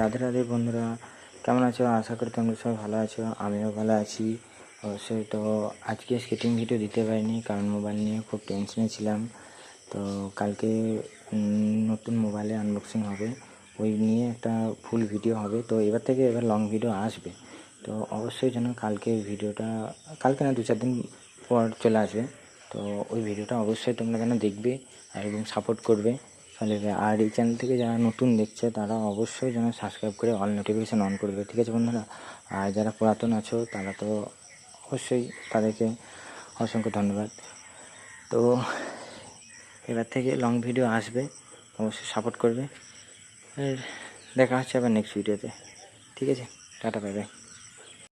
রাধে রাধে বন্ধুরা, কেমন আছো? আশা করি তোমরা সবাই ভালো আছো, আমিও ভালো আছি। অবশ্যই তো আজকে স্কেটিং ভিডিও দিতে পারিনি, কারণ মোবাইল নিয়ে খুব টেনশনে ছিলাম। তো কালকে নতুন মোবাইলে আনবক্সিং হবে। ওই নিয়ে একটা ফুল ভিডিও হবে। তো এবার থেকে এবার লং ভিডিও আসবে। তো অবশ্যই যেন কালকে ভিডিওটা কালকে না দু চার দিন পর চলে আসবে। তো ওই ভিডিওটা অবশ্যই তোমরা যেন দেখবে এবং সাপোর্ট করবে। তাহলে আর এই চ্যানেল থেকে যারা নতুন দেখছে, তারা অবশ্যই যেন সাবস্ক্রাইব করে অল নোটিফিকেশান অন করবে ঠিক আছে বন্ধুরা? আর যারা পুরাতন আছো, তারা তো অবশ্যই তাদেরকে অসংখ্য ধন্যবাদ। তো এবার থেকে লং ভিডিও আসবে, অবশ্যই সাপোর্ট করবে। আর দেখা হচ্ছে আবার নেক্সট ভিডিওতে ঠিক আছে? Tata bye bye